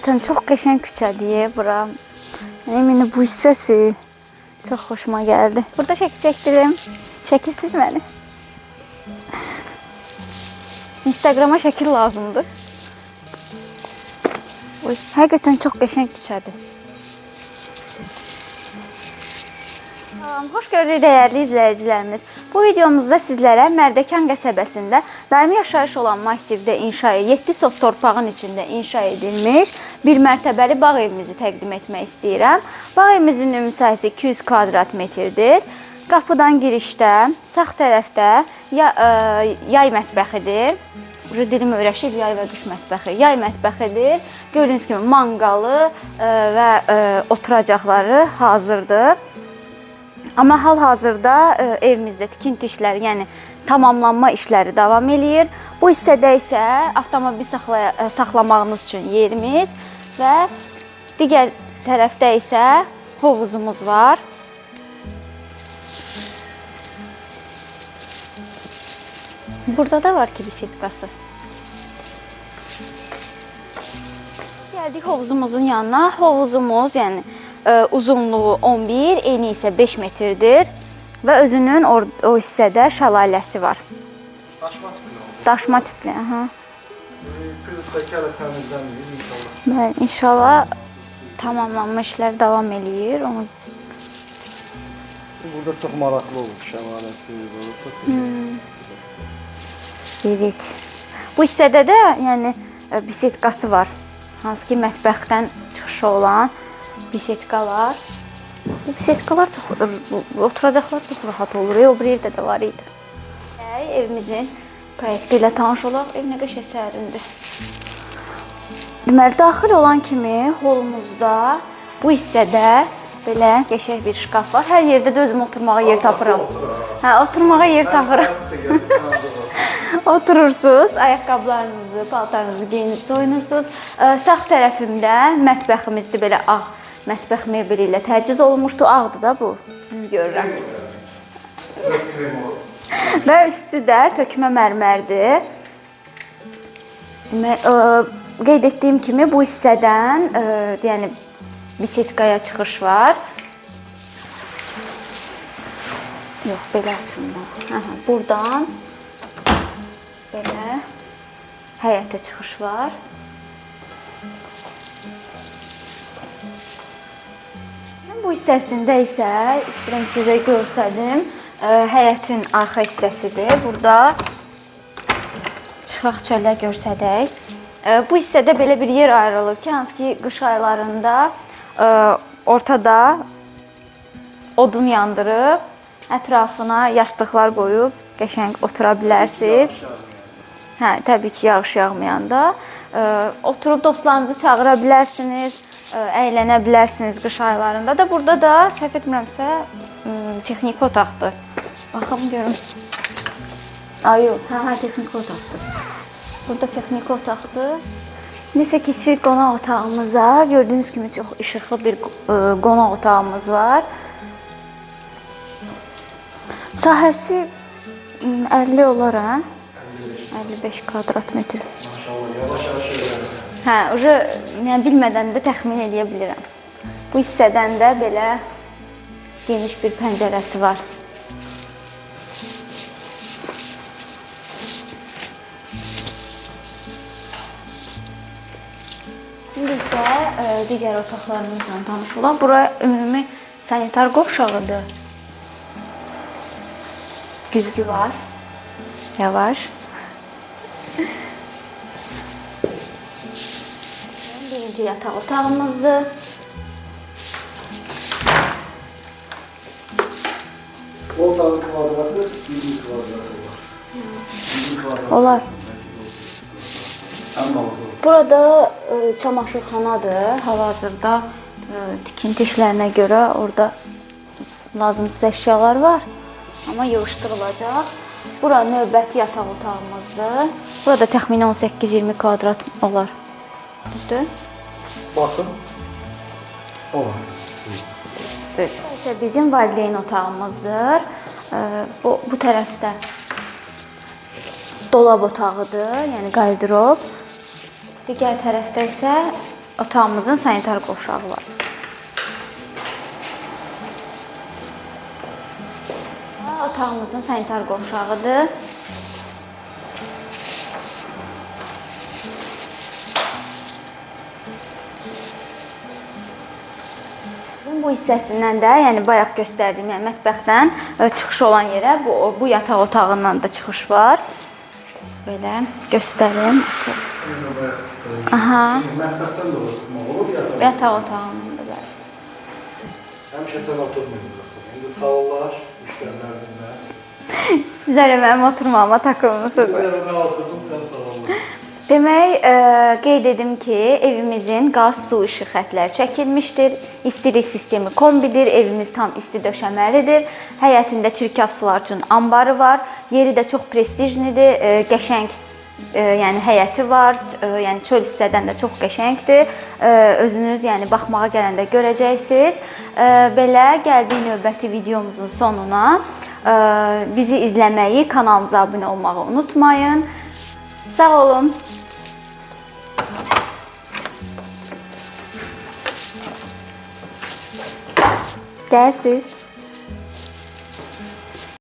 Həqiqətən çox qəşəng küçədir bura. Eminim bu hissəsi çox xoşuma gəldi. Burada şəkil çəkdirim. Çəkirsiniz məni? Instagrama şəkil lazımdır. Həqiqətən çox qəşəng küçədir. Xoş gördük dəyərli izləyicilərimiz. Bu videomuzda sizlərə Mərdəkan qəsəbəsində daimi yaşayış olan massivdə inşa 7 sot torpağın içində inşa edilmiş bir mərtəbəli bağ evimizi təqdim etmək istəyirəm. Bağ evimizin ümumi sahəsi 200 kvadrat metrdir. Qapıdan girişdə sağ tərəfdə ya, ə, yay mətbəxidir. Uje dilim öyrəşib yay və qış mətbəxi. Yay mətbəxidir. Gördüyünüz kimi manqalı ə, və ə, oturacaqları hazırdır. Amma hal-hazırda ə, evimizdə tikinti işləri, yəni tamamlanma işləri davam eləyir. Bu hissədə isə avtomobil saxlaya, ə, saxlamağınız üçün yerimiz və digər tərəfdə isə hovuzumuz var. Burada da var ki bisetkası. Gəldik hovuzumuzun yanına. Hovuzumuz, yəni ə, uzunluğu 11, eni isə 5 metrdir və özünün or o hissədə şəlaləsi var. Daşma tipli. Daşma tipli, aha. Pürüzdəki hələ təmizlənməyib inşallah. Bəli, inşallah tamamlanma davam eləyir. Onu Burada çox maraqlı olur şəlaləsi, çox hmm. Evet. Bu hissədə də yəni ə, bisetkası var. Hansı ki mətbəxdən çıxışı olan bisetkalar. Bu bisetkalar çox oturacaqlar çox rahat olur. E, o bir evdə də var idi. Hey, evimizin proyekti ilə tanış olaq. Ev nə qəşəng sərindir. Deməli, daxil olan kimi holumuzda bu hissədə belə qəşəng bir şkaf var. Hər yerdə də özüm oturmağa yer tapıram. Hə, oturmağa yer tapıram. Oturursunuz, ayaqqabılarınızı, paltarınızı geyinib soyunursunuz. Sağ tərəfimdə mətbəximizdir belə ağ mətbəx mebeli ilə təchiz olunmuşdu. Ağdır da bu. Düz görürəm. Və üstü də tökmə mərmərdir. Demə- ə, Qeyd etdiyim kimi bu hissədən, ə, yəni bisetkaya çıxış var. Yox, belə açımdan. Aha, burdan belə həyətə çıxış var. Bu hissəsində isə istəyirəm sizə göstərdim. Ə, Həyətin arxa hissəsidir. Burada çıxaq çölə göstərək. Ə, Bu hissədə belə bir yer ayrılıb ki, hansı ki qış aylarında ə, ortada odun yandırıb, ətrafına yastıqlar qoyub qəşəng otura bilərsiniz. Hə, təbii ki, yağış yağmayanda oturub dostlarınızı çağıra bilərsiniz, əylənə bilərsiniz qış aylarında da. Burada da səhv etmirəmsə m, texniki otaqdır. Baxım görüm. Ay yox, hə, hə, texniki otaqdır. Burada texniki otaqdır. Nəsə keçirik qonaq otağımıza. Gördüyünüz kimi çox işıqlı bir ə, qonaq otağımız var. Sahəsi m, 50 olar, hə? 55 kvadrat metr. Maşallah yavaş-yavaş. Hə, uje yəni bilmədən də təxmin edə bilirəm. Bu hissədən də belə geniş bir pəncərəsi var. İndi isə ə, digər otaqlarımızla tanış olaq. Bura ümumi sanitar qovşağıdır. Güzgü var. Yavaş. Birinci yataq otağımızdır. O otağın kvadratı 20 kvadratı var. 20 kvadrat. Olar. Burada e, çamaşırxanadır. Hal-hazırda e, tikinti işlərinə görə orada lazımsız əşyalar var, amma yığışdırılacaq. Bura növbəti yataq otağımızdır. Burada təxminən 18-20 kvadrat olar. Düzdür? Baxın. O var. Düz. İsə bizim valideyn otağımızdır. E, Bu bu tərəfdə dolab otağıdır, yəni qardırob. Digər tərəfdə isə otağımızın sanitar qovşağı var. Otağımızın sanitar qovşağıdır. Bu hissəsindən də, yəni bayaq göstərdiyim yəni mətbəxdən e, çıxış olan yerə bu bu yataq otağından da çıxış var. Belə göstərim. Aha, Mətbəxdən də olur, sıxma olur ya. yataq otağında da. Həmişə sən oturmayacaqsın. İndi sağ ollar, istəyənlər bizə. Sizlərə mənim oturmağıma takılmısınız. Mən oturdum, sən sağ. Demək, e, qeyd edim ki, evimizin qaz, su, işıq xətləri çəkilmişdir. İstilik sistemi kombidir. Evimiz tam isti döşəməlidir. Həyətində çirkab sular üçün anbarı var. Yeri də çox prestijlidir, e, qəşəng e, yəni həyəti var. E, yəni çöl hissədən də çox qəşəngdir. E, özünüz yəni baxmağa gələndə görəcəksiniz. E, belə gəldik növbəti videomuzun sonuna. E, bizi izləməyi, kanalımıza abunə olmağı unutmayın. Sağ olun. Stairs.